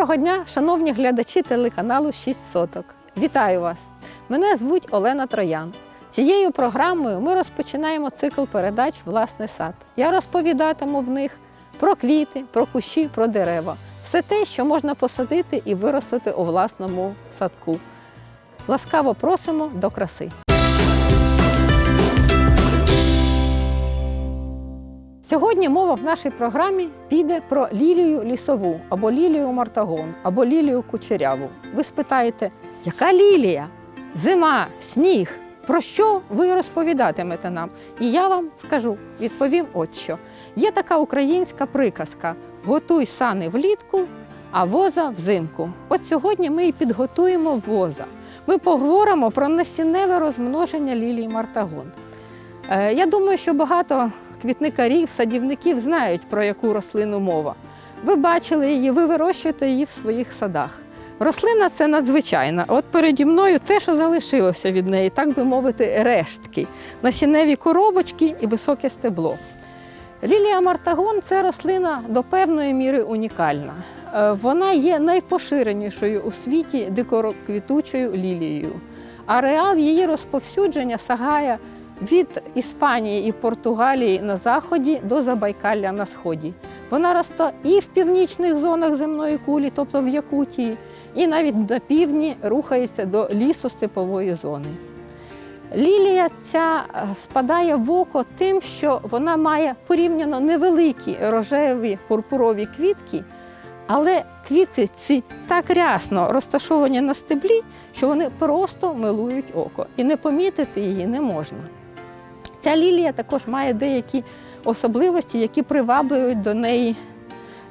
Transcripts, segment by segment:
Доброго дня, шановні глядачі телеканалу 6 соток. Вітаю вас! Мене звуть Олена Троян. Цією програмою ми розпочинаємо цикл передач Власний сад. Я розповідатиму в них про квіти, про кущі, про дерева. Все те, що можна посадити і виростити у власному садку. Ласкаво просимо до краси. Сьогодні мова в нашій програмі піде про лілію лісову, або лілію мартагон, або лілію кучеряву. Ви спитаєте, яка лілія? Зима, сніг. Про що ви розповідатимете нам? І я вам скажу, відповім от що. Є така українська приказка: готуй сани влітку, а воза взимку. От сьогодні ми і підготуємо воза. Ми поговоримо про насінневе розмноження лілії мартагон. Е, Я думаю, що багато квітникарів, садівників знають, про яку рослину мова. Ви бачили її, ви вирощуєте її в своїх садах. Рослина це надзвичайна. От переді мною те, що залишилося від неї, так би мовити, рештки, насінневі коробочки і високе стебло. Лілія мартагон це рослина до певної міри унікальна. Е, Вона є найпоширенішою у світі дикороквітучою лілією. Ареал її розповсюдження сягає від Іспанії і Португалії на заході до Забайкалля на сході. Вона росте і в північних зонах земної кулі, тобто в Якутії, і навіть на півдні рухається до лісостепової зони. Лілія ця е, спадає в око тим, що вона має порівняно невеликі рожеві пурпурові квітки, але квітки ці так рясно розташовані на стеблі, що вони просто милують око, і не помітити її не можна. Ця лілія також має деякі особливості, які приваблюють до неї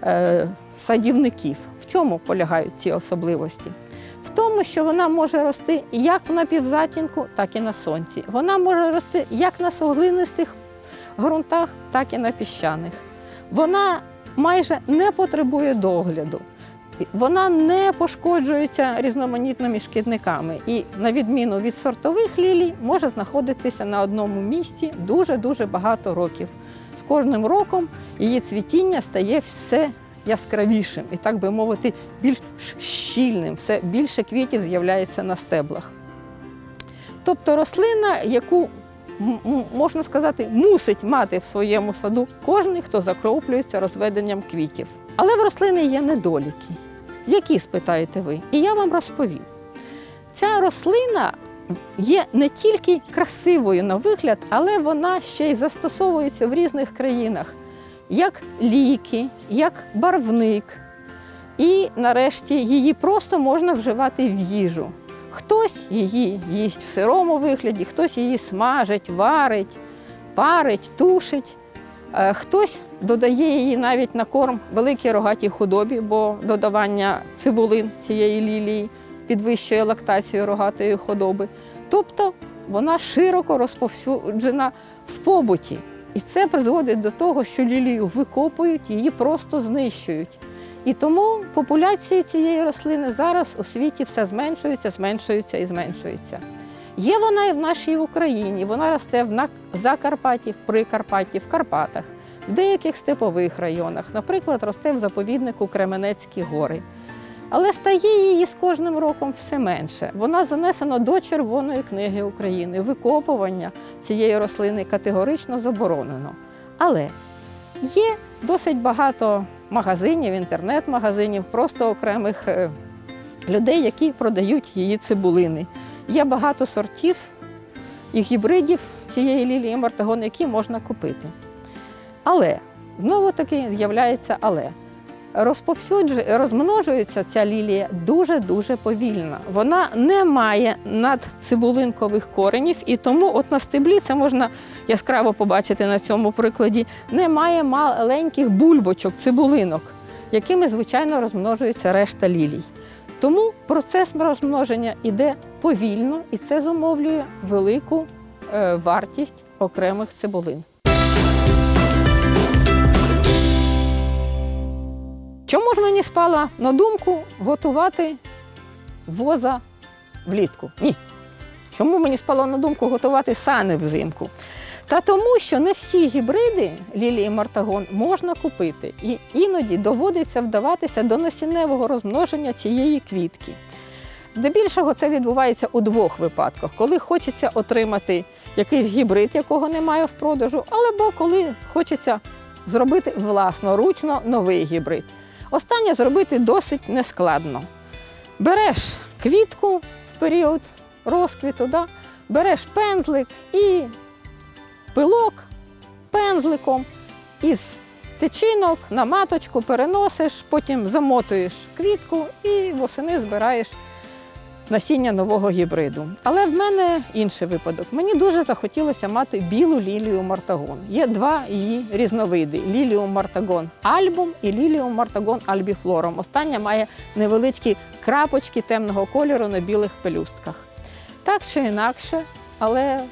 е, садівників. В чому полягають ці особливості? В тому, що вона може рости як в напівзатінку, так і на сонці. Вона може рости як на суглинистих ґрунтах, так і на піщаних. Вона майже не потребує догляду. Вона не пошкоджується різноманітними шкідниками і, на відміну від сортових лілій, може знаходитися на одному місці дуже-дуже багато років. З кожним роком її цвітіння стає все яскравішим і, так би мовити, більш щільним, все більше квітів з'являється на стеблах. Тобто рослина, яку можна сказати, мусить мати в своєму саду кожен, хто закроплюється розведенням квітів. Але в рослини є недоліки. Які спитаєте ви? І я вам розповім. Ця рослина є не тільки красивою на вигляд, але вона ще й застосовується в різних країнах як ліки, як барвник. І нарешті її просто можна вживати в їжу. Хтось її їсть в сирому вигляді, хтось її смажить, варить, парить, тушить. Е, Хтось додає її навіть на корм великій рогатій худобі, бо додавання цибулин цієї лілії підвищує лактацію рогатої худоби. Тобто вона широко розповсюджена в побуті. І це призводить до того, що лілію викопують, її просто знищують. І тому популяції цієї рослини зараз у світі все зменшується, зменшується і зменшується. Є вона і в нашій Україні. Вона росте в Закарпатті, в Прикарпатті, в Карпатах, в деяких степових районах. Наприклад, росте в заповіднику Кременецькі гори. Але стає її з кожним роком все менше. Вона занесена до Червоної книги України. Викопування цієї рослини категорично заборонено. Але є досить багато магазинів, інтернет-магазинів, просто окремих е, людей, які продають її цибулини. Є багато сортів і гібридів цієї лілії мартагон, які можна купити. Але знову таки з'являється але. Розмножується ця лілія дуже-дуже повільно. Вона не має надцибулинкових коренів, і тому от на стеблі це можна яскраво побачити на цьому прикладі. Немає маленьких бульбочок, цибулинок, якими, звичайно, розмножується решта лілій. Тому процес розмноження йде повільно, і це зумовлює велику е, вартість окремих цибулин. Чому ж мені спала на думку готувати воза влітку? Ні. Чому мені спало на думку готувати сани взимку? Та тому, що не всі гібриди лілії Мартагон можна купити, і іноді доводиться вдаватися до насінневого розмноження цієї квітки. Здебільшого це відбувається у двох випадках: коли хочеться отримати якийсь гібрид, якого немає в продажу, або коли хочеться зробити власноручно новий гібрид. Останнє зробити досить нескладно. Береш квітку в період розквіту, да? береш пензлик і пилок пензликом із тичинок на маточку переносиш, потім замотуєш квітку і восени збираєш насіння нового гібриду. Але в мене інший випадок. Мені дуже захотілося мати білу лілію Мартагон. Є два її різновиди: ліліум Мартагон альбум і ліліум Мартагон альбіфлором. Остання має невеличкі крапочки темного кольору на білих пелюстках. Так чи інакше, але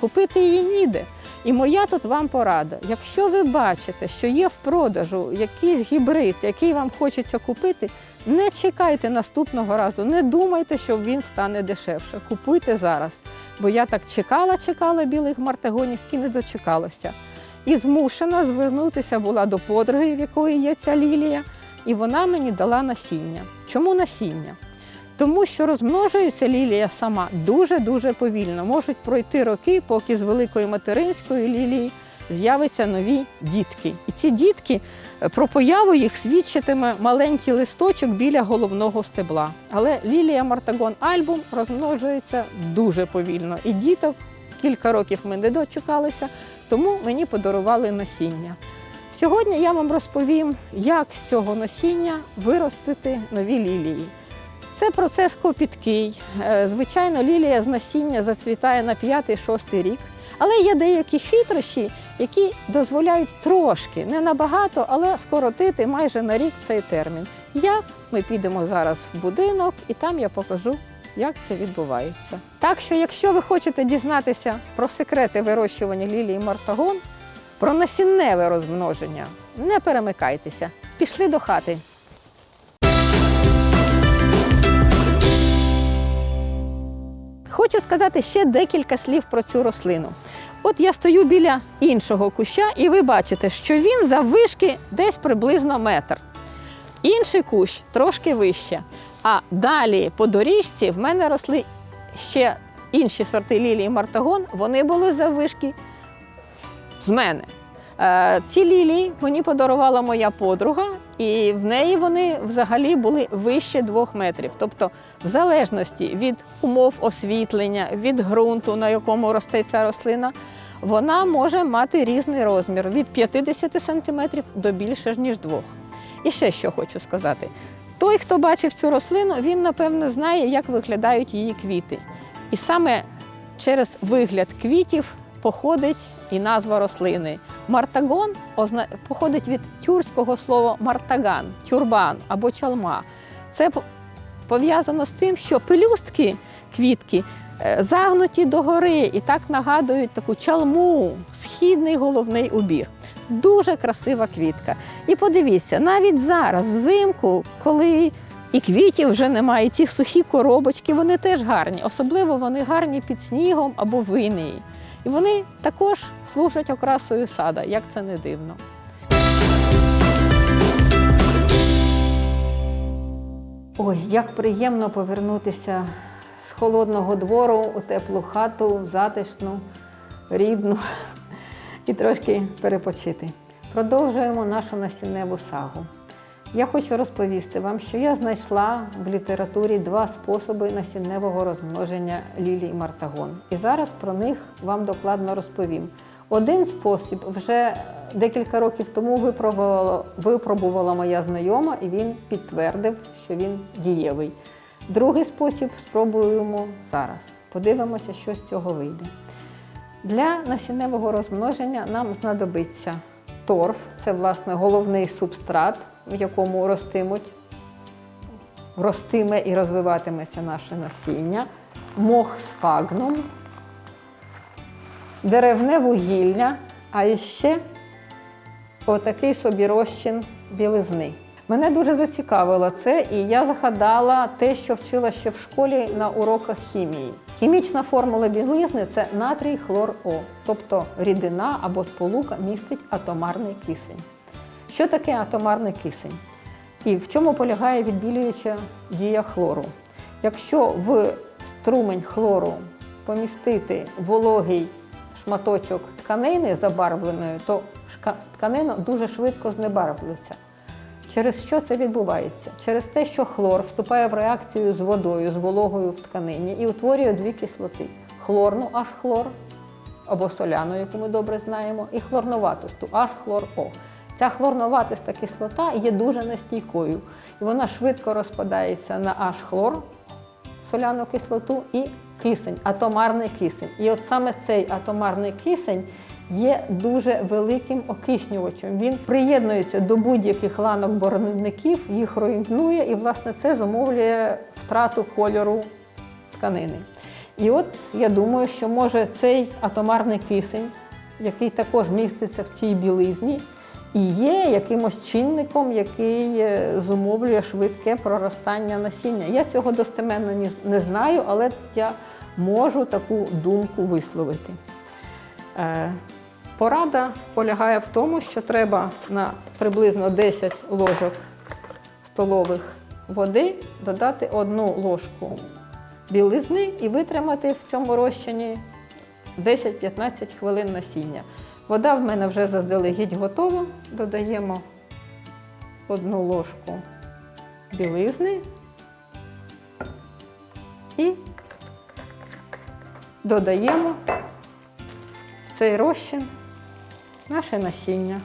купити її ніде. І моя тут вам порада. Якщо ви бачите, що є в продажу якийсь гібрид, який вам хочеться купити, не чекайте наступного разу, не думайте, що він стане дешевше. Купуйте зараз. Бо я так чекала, чекала білих мартагонів і не дочекалася. І змушена звернутися була до подруги, в якої є ця лілія, і вона мені дала насіння. Чому насіння? Тому що розмножується лілія сама дуже-дуже повільно. Можуть пройти роки, поки з великої материнської лілії з'являться нові дітки. І ці дітки е, про появу їх свідчитиме маленький листочок біля головного стебла. Але лілія Мартагон Альбум розмножується дуже повільно. І діток кілька років ми не дочекалися, тому мені подарували насіння. Сьогодні я вам розповім, як з цього насіння виростити нові лілії. Це процес копіткий. Е, Звичайно, лілія з насіння зацвітає на 5-6 рік, але є деякі хитрощі, які дозволяють трошки, не набагато, але скоротити майже на рік цей термін. Як ми підемо зараз в будинок, і там я покажу, як це відбувається. Так що, якщо ви хочете дізнатися про секрети вирощування лілії Мартагон, про насінневе розмноження, не перемикайтеся. Пішли до хати. Хочу сказати ще декілька слів про цю рослину. От я стою біля іншого куща, і ви бачите, що він заввишки десь приблизно метр. Інший кущ трошки вище. А далі по доріжці в мене росли ще інші сорти лілії Мартагон, вони були заввишки з мене. Е, Ці лілії мені подарувала моя подруга, і в неї вони взагалі були вище двох метрів. Тобто, в залежності від умов освітлення, від ґрунту, на якому росте ця рослина, вона може мати різний розмір від 50 см до більше ніж двох. І ще що хочу сказати: той, хто бачив цю рослину, він напевно знає, як виглядають її квіти. І саме через вигляд квітів походить і назва рослини. Мартагон походить від тюркського слова мартаган, тюрбан або чалма. Це пов'язано з тим, що пелюстки квітки е, загнуті догори і так нагадують таку чалму, східний головний убір. Дуже красива квітка. І подивіться, навіть зараз, взимку, коли і квітів вже немає, і ці сухі коробочки, вони теж гарні. Особливо вони гарні під снігом або в. І вони також служать окрасою сада, як це не дивно. Ой, як приємно повернутися з холодного двору у теплу хату, затишну, рідну і трошки перепочити. Продовжуємо нашу насінневу сагу. Я хочу розповісти вам, що я знайшла в літературі два способи насінневого розмноження лілій Мартагон. І зараз про них вам докладно розповім. Один спосіб вже декілька років тому випробувала, випробувала моя знайома, і він підтвердив, що він дієвий. Другий спосіб спробуємо зараз. Подивимося, що з цього вийде. Для насінневого розмноження нам знадобиться торф, це власне головний субстрат, в якому ростимуть, ростиме і розвиватиметься наше насіння, мох з фагном, деревне вугілля, а ще отакий собі розчин білизни. Мене дуже зацікавило це, і я згадала те, що вчила ще в школі на уроках хімії. Хімічна формула білизни це натрій хлор О, тобто рідина або сполука містить атомарний кисень. Що таке атомарний кисень? І в чому полягає відбілююча дія хлору? Якщо в струмень хлору помістити вологий шматочок тканини забарвленої, то тканина дуже швидко знебарвлюється. Через що це відбувається? Через те, що хлор вступає в реакцію з водою, з вологою в тканині і утворює дві кислоти: хлорну H-хлор або соляну, яку ми добре знаємо, і хлорноватосту H-хлор-О. Ця хлорноватиста кислота є дуже нестійкою, і вона швидко розпадається на H-хлор, соляну кислоту і кисень, атомарний кисень. І от саме цей атомарний кисень є дуже великим окиснювачем. Він приєднується до будь-яких ланок борників, їх руйнує, і, власне, це зумовлює втрату кольору тканини. І от я думаю, що може цей атомарний кисень, який також міститься в цій білизні, і є якимось чинником, який е, зумовлює швидке проростання насіння. Я цього достеменно не знаю, але я можу таку думку висловити. Е, Порада полягає в тому, що треба на приблизно 10 ложок столових води додати одну ложку білизни і витримати в цьому розчині 10-15 хвилин насіння. Вода в мене вже заздалегідь готова. Додаємо одну ложку білизни і додаємо в цей розчин наше насіння.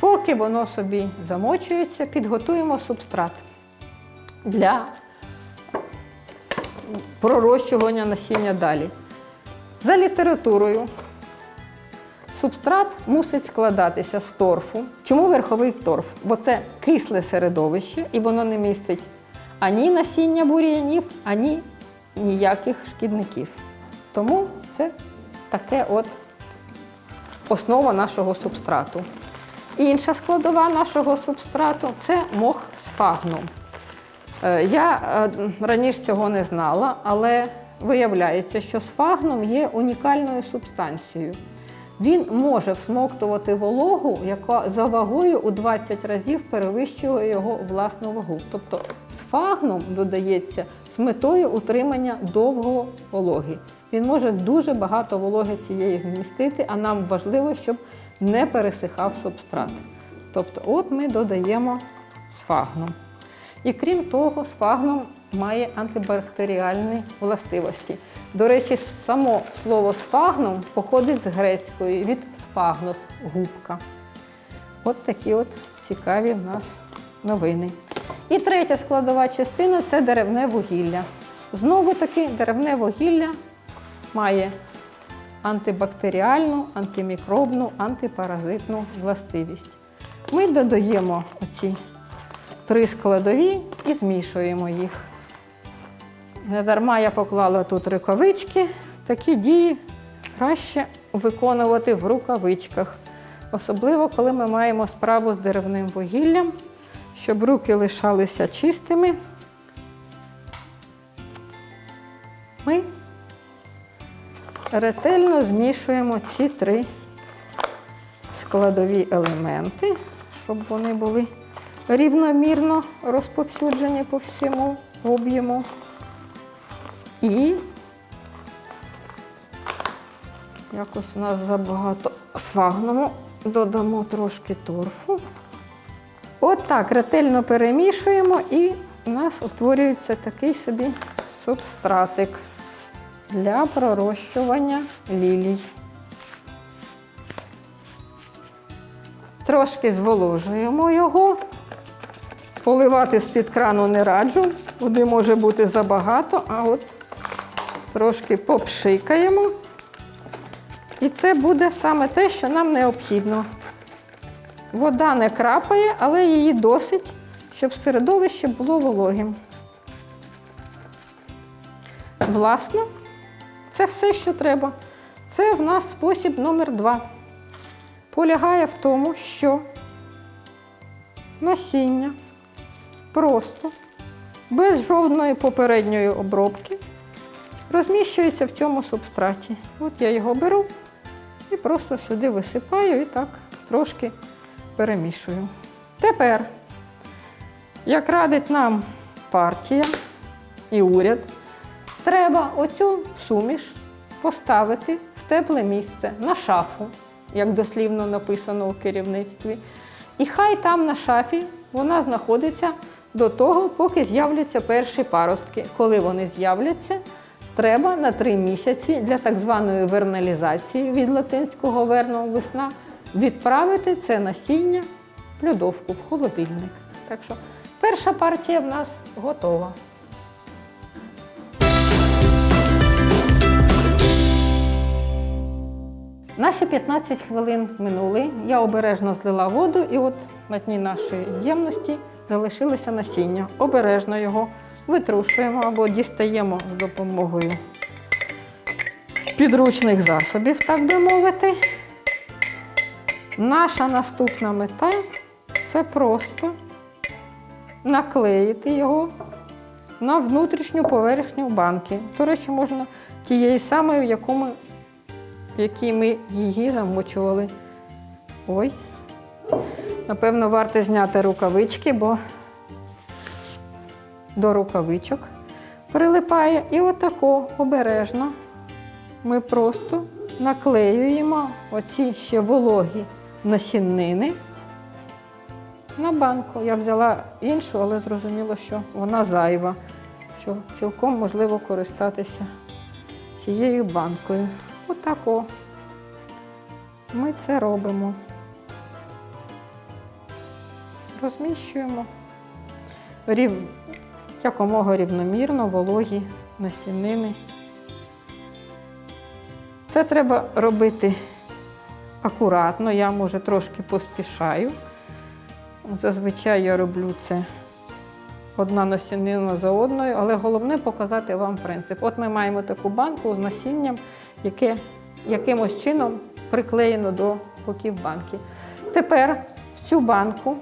Поки воно собі замочується, підготуємо субстрат для пророщування насіння далі. За літературою субстрат мусить складатися з торфу. Чому верховий торф? Бо це кисле середовище і воно не містить ані насіння бур'янів, ані ніяких шкідників. Тому це таке от основа нашого субстрату. Інша складова нашого субстрату це мох сфагнум. Е, Я е, раніше цього не знала, але виявляється, що сфагнум є унікальною субстанцією. Він може всмоктувати вологу, яка за вагою у 20 разів перевищує його власну вагу. Тобто сфагнум додається з метою утримання довгого вологи. Він може дуже багато вологи цієї вмістити, а нам важливо, щоб не пересихав субстрат. Тобто, от ми додаємо сфагнум. І крім того, сфагнум має антибактеріальні властивості. До речі, само слово сфагнум походить з грецької від сфагнос губка. От такі от цікаві в нас новини. І третя складова частина це деревне вугілля. Знову таки, деревне вугілля має антибактеріальну, антимікробну, антипаразитну властивість. Ми додаємо оці три складові і змішуємо їх. Недарма я поклала тут рукавички. Такі дії краще виконувати в рукавичках. Особливо, коли ми маємо справу з деревним вугіллям, щоб руки лишалися чистими. Ми ретельно змішуємо ці три складові елементи, щоб вони були рівномірно розповсюджені по всьому об'єму. І якось у нас забагато сфагному, додамо трошки торфу. От так ретельно перемішуємо і у нас утворюється такий собі субстратик для пророщування лілій. Трошки зволожуємо його. Поливати з-під крану не раджу, води може бути забагато, а от трошки попшикаємо. І це буде саме те, що нам необхідно. Вода не крапає, але її досить, щоб середовище було вологим. Власно, це все, що треба. Це в нас спосіб номер два. Полягає в тому, що насіння просто, без жодної попередньої обробки, розміщується в цьому субстраті. От я його беру і просто сюди висипаю і так трошки перемішую. Тепер, як радить нам партія і уряд, треба оцю суміш поставити в тепле місце на шафу, як дослівно написано у керівництві. І хай там на шафі вона знаходиться до того, поки з'являться перші паростки. Коли вони з'являться, треба на три місяці для так званої верналізації від латинського верно весна відправити це насіння в льодовку, в холодильник. Так що перша партія в нас готова. Наші 15 хвилин минули. Я обережно злила воду, і от на дні нашої ємності залишилося насіння. Обережно його витрушуємо або дістаємо з допомогою підручних засобів, так би мовити. Наша наступна мета це просто наклеїти його на внутрішню поверхню банки. До речі, можна тієї самої, в якому в якій ми її замочували. Ой. Напевно, варто зняти рукавички, бо до рукавичок прилипає. І отако обережно ми просто наклеюємо оці ще вологі насіннини на банку. Я взяла іншу, але зрозуміло, що вона зайва, що цілком можливо користатися цією банкою. Отако. Ми це робимо. Розміщуємо рів... якомога рівномірно вологі насінини. Це треба робити акуратно, я, може, трошки поспішаю. Зазвичай я роблю це одна насінина за одною, але головне показати вам принцип. От ми маємо таку банку з насінням, яке якимось чином приклеєно до боків банки. Тепер в цю банку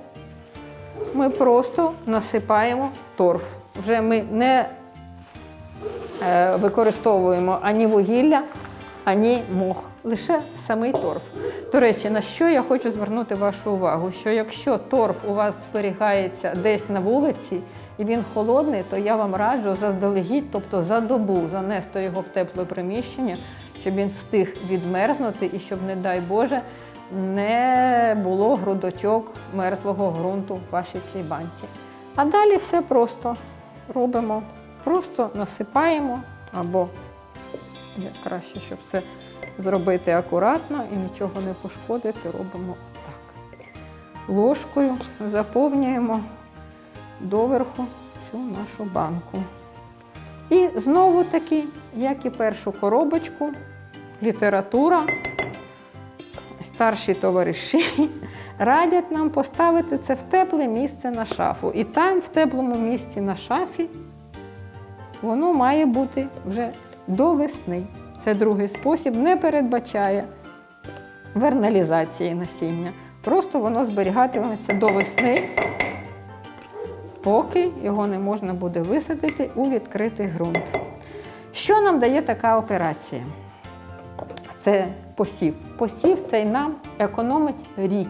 ми просто насипаємо торф. Вже ми не е, використовуємо ані вугілля, ані мох, лише самий торф. До речі, на що я хочу звернути вашу увагу? Що якщо торф у вас зберігається десь на вулиці і він холодний, то я вам раджу заздалегідь, тобто за добу занести його в тепле приміщення, щоб він встиг відмерзнути і щоб, не дай Боже, не було грудочок мерзлого ґрунту в вашій цій банці. А далі все просто робимо, просто насипаємо або як краще, щоб це зробити акуратно і нічого не пошкодити, робимо так. Ложкою заповнюємо доверху цю нашу банку. І знову таки, як і першу коробочку, література, старші товариші радять нам поставити це в тепле місце на шафу. І там, в теплому місці на шафі, воно має бути вже до весни. Це другий спосіб, не передбачає верналізації насіння. Просто воно зберігатиметься до весни, поки його не можна буде висадити у відкритий ґрунт. Що нам дає така операція? Це посів. Посів цей нам економить рік,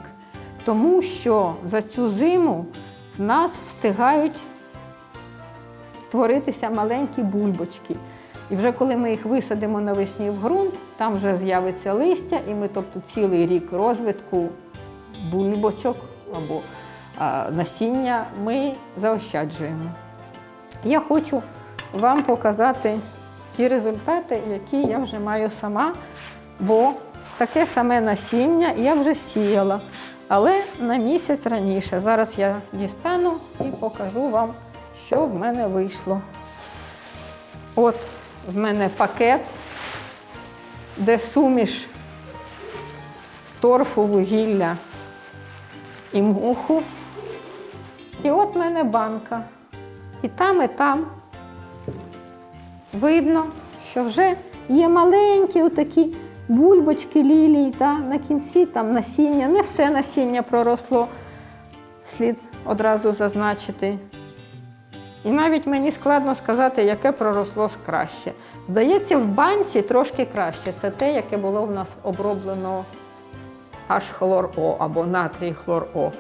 тому що за цю зиму в нас встигають створитися маленькі бульбочки. І вже коли ми їх висадимо навесні в ґрунт, там вже з'явиться листя, і ми, тобто, цілий рік розвитку бульбочок або насіння ми заощаджуємо. Я хочу вам показати ті результати, які я вже маю сама, бо таке саме насіння я вже сіяла, але на місяць раніше. Зараз я дістану і покажу вам, що в мене вийшло. От в мене пакет, де суміш торфу, вугілля і муху. І от в мене банка. І там, і там видно, що вже є маленькі отакі бульбочки лілій, та, на кінці там насіння. Не все насіння проросло. Слід одразу зазначити. І навіть мені складно сказати, яке проросло краще. Здається, в банці трошки краще. Це те, яке було в нас оброблено аж хлор О або натрій хлор О.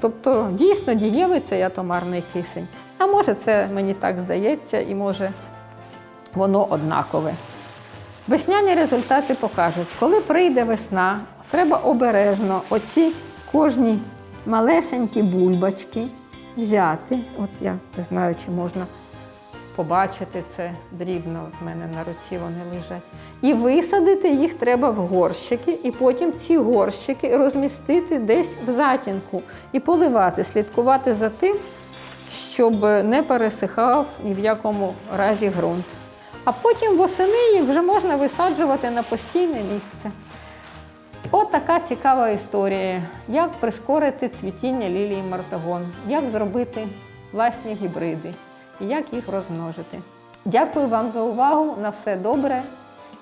Тобто дійсно дієвий цей атомарний кисень. А може, це мені так здається, і може воно однакове. Весняні результати покажуть, коли прийде весна, треба обережно оці кожні малесенькі бульбачки взяти. От я не знаю, чи можна побачити це дрібно. От в мене на руці вони лежать. І висадити їх треба в горщики, і потім ці горщики розмістити десь в затінку і поливати, слідкувати за тим, щоб не пересихав ні в якому разі ґрунт. А потім восени їх вже можна висаджувати на постійне місце. От така цікава історія. Як прискорити цвітіння лілії Мартагон, як зробити власні гібриди і як їх розмножити. Дякую вам за увагу. На все добре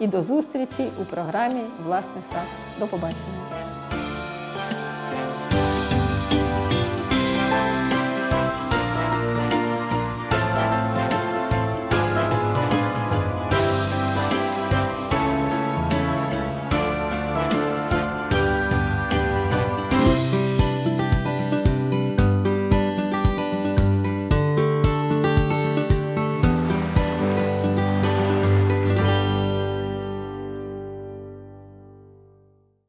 і до зустрічі у програмі Власний сад. До побачення.